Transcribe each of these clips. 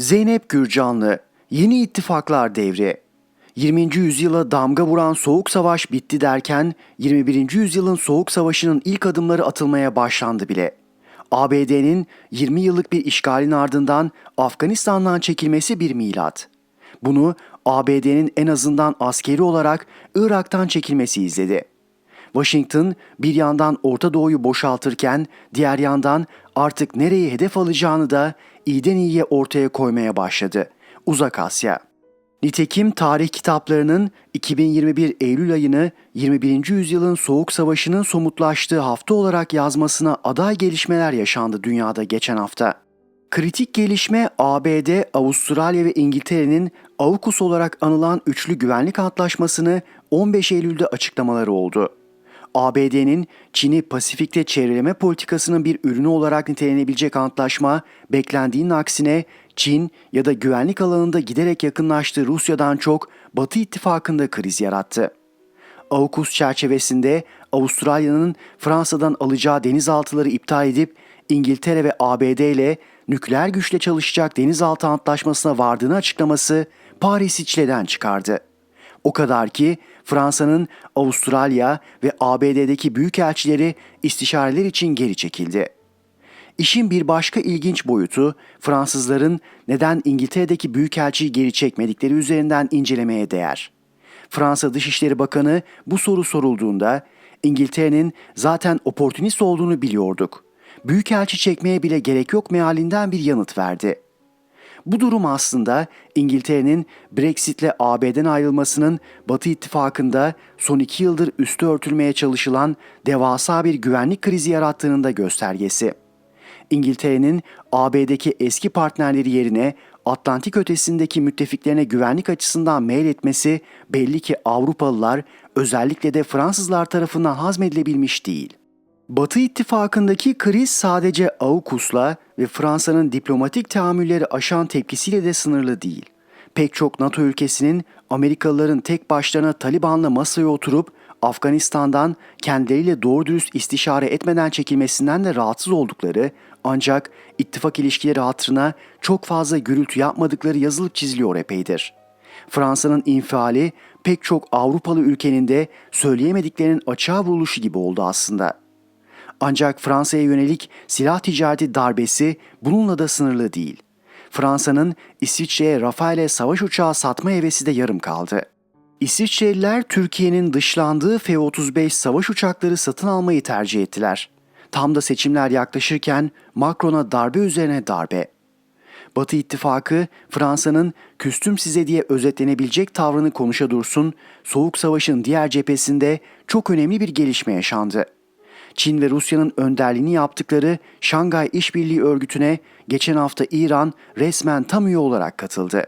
Zeynep Gürcanlı, Yeni İttifaklar Devri 20. yüzyıla damga vuran Soğuk Savaş bitti derken 21. yüzyılın Soğuk Savaşı'nın ilk adımları atılmaya başlandı bile. ABD'nin 20 yıllık bir işgalin ardından Afganistan'dan çekilmesi bir milat. Bunu ABD'nin en azından askeri olarak Irak'tan çekilmesi izledi. Washington bir yandan Orta Doğu'yu boşaltırken diğer yandan artık nereyi hedef alacağını da iyiden iyiye ortaya koymaya başladı. Uzak Asya. Nitekim tarih kitaplarının 2021 Eylül ayını 21. yüzyılın Soğuk Savaşı'nın somutlaştığı hafta olarak yazmasına aday gelişmeler yaşandı dünyada geçen hafta. Kritik gelişme ABD, Avustralya ve İngiltere'nin AUKUS olarak anılan üçlü güvenlik antlaşmasını 15 Eylül'de açıklamaları oldu. ABD'nin Çin'i Pasifik'te çevreleme politikasının bir ürünü olarak nitelenebilecek antlaşma, beklendiğinin aksine Çin ya da güvenlik alanında giderek yakınlaştığı Rusya'dan çok Batı ittifakında kriz yarattı. AUKUS çerçevesinde Avustralya'nın Fransa'dan alacağı denizaltıları iptal edip İngiltere ve ABD ile nükleer güçle çalışacak denizaltı antlaşmasına vardığını açıklaması Paris'i çileden çıkardı. O kadar ki Fransa'nın Avustralya ve ABD'deki büyükelçileri istişareler için geri çekildi. İşin bir başka ilginç boyutu Fransızların neden İngiltere'deki büyükelçiyi geri çekmedikleri üzerinden incelemeye değer. Fransa Dışişleri Bakanı bu soru sorulduğunda İngiltere'nin zaten oportunist olduğunu biliyorduk. Büyükelçi çekmeye bile gerek yok mealinden bir yanıt verdi. Bu durum aslında İngiltere'nin Brexit'le AB'den ayrılmasının Batı ittifakında son iki yıldır üstü örtülmeye çalışılan devasa bir güvenlik krizi yarattığının da göstergesi. İngiltere'nin AB'deki eski partnerleri yerine Atlantik ötesindeki müttefiklerine güvenlik açısından mail etmesi belli ki Avrupalılar özellikle de Fransızlar tarafından hazmedilebilmiş değil. Batı ittifakındaki kriz sadece AUKUS'la ve Fransa'nın diplomatik tahammülleri aşan tepkisiyle de sınırlı değil. Pek çok NATO ülkesinin Amerikalıların tek başlarına Taliban'la masaya oturup Afganistan'dan kendileriyle doğru dürüst istişare etmeden çekilmesinden de rahatsız oldukları ancak ittifak ilişkileri hatırına çok fazla gürültü yapmadıkları yazılıp çiziliyor epeydir. Fransa'nın infiali pek çok Avrupalı ülkenin de söyleyemediklerinin açığa vuruluşu gibi oldu aslında. Ancak Fransa'ya yönelik silah ticareti darbesi bununla da sınırlı değil. Fransa'nın İsviçre'ye Rafale savaş uçağı satma hevesi de yarım kaldı. İsviçreliler Türkiye'nin dışlandığı F-35 savaş uçakları satın almayı tercih ettiler. Tam da seçimler yaklaşırken Macron'a darbe üzerine darbe. Batı ittifakı Fransa'nın küstüm size diye özetlenebilecek tavrını konuşa dursun, Soğuk Savaş'ın diğer cephesinde çok önemli bir gelişme yaşandı. Çin ve Rusya'nın önderliğini yaptıkları Şangay İşbirliği Örgütü'ne geçen hafta İran resmen tam üye olarak katıldı.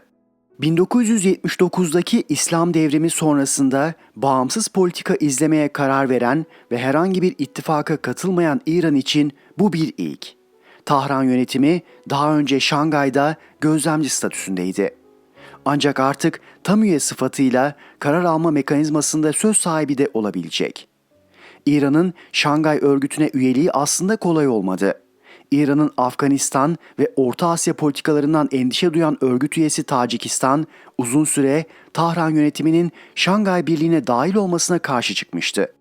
1979'daki İslam devrimi sonrasında bağımsız politika izlemeye karar veren ve herhangi bir ittifaka katılmayan İran için bu bir ilk. Tahran yönetimi daha önce Şangay'da gözlemci statüsündeydi. Ancak artık tam üye sıfatıyla karar alma mekanizmasında söz sahibi de olabilecek. İran'ın Şangay örgütüne üyeliği aslında kolay olmadı. İran'ın Afganistan ve Orta Asya politikalarından endişe duyan örgüt üyesi Tacikistan uzun süre Tahran yönetiminin Şangay Birliği'ne dahil olmasına karşı çıkmıştı.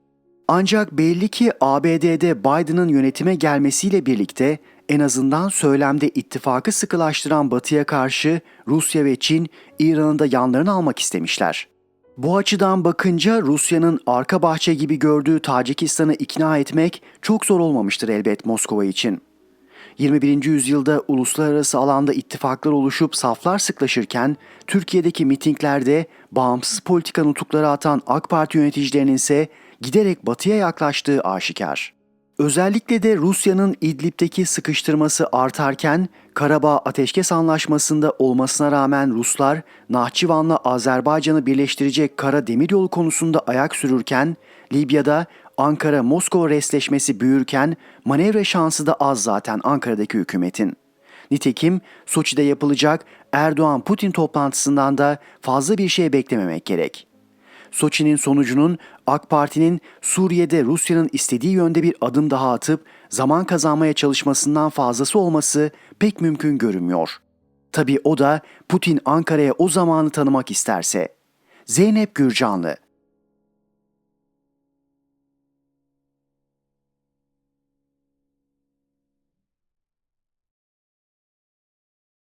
Ancak belli ki ABD'de Biden'ın yönetime gelmesiyle birlikte en azından söylemde ittifakı sıkılaştıran Batı'ya karşı Rusya ve Çin İran'ın da yanlarını almak istemişler. Bu açıdan bakınca Rusya'nın arka bahçe gibi gördüğü Tacikistan'ı ikna etmek çok zor olmamıştır elbet Moskova için. 21. yüzyılda uluslararası alanda ittifaklar oluşup saflar sıklaşırken Türkiye'deki mitinglerde bağımsız politika nutukları atan AK Parti yöneticilerinin ise giderek batıya yaklaştığı aşikar. Özellikle de Rusya'nın İdlib'deki sıkıştırması artarken Karabağ Ateşkes Anlaşması'nda olmasına rağmen Ruslar Nahçıvan'la Azerbaycan'ı birleştirecek kara demiryolu konusunda ayak sürürken Libya'da Ankara-Moskova resleşmesi büyürken manevra şansı da az zaten Ankara'daki hükümetin. Nitekim Soçi'de yapılacak Erdoğan-Putin toplantısından da fazla bir şey beklememek gerek.'' Soçi'nin sonucunun AK Parti'nin Suriye'de Rusya'nın istediği yönde bir adım daha atıp zaman kazanmaya çalışmasından fazlası olması pek mümkün görünmüyor. Tabii o da Putin Ankara'ya o zamanı tanımak isterse. Zeynep Gürcanlı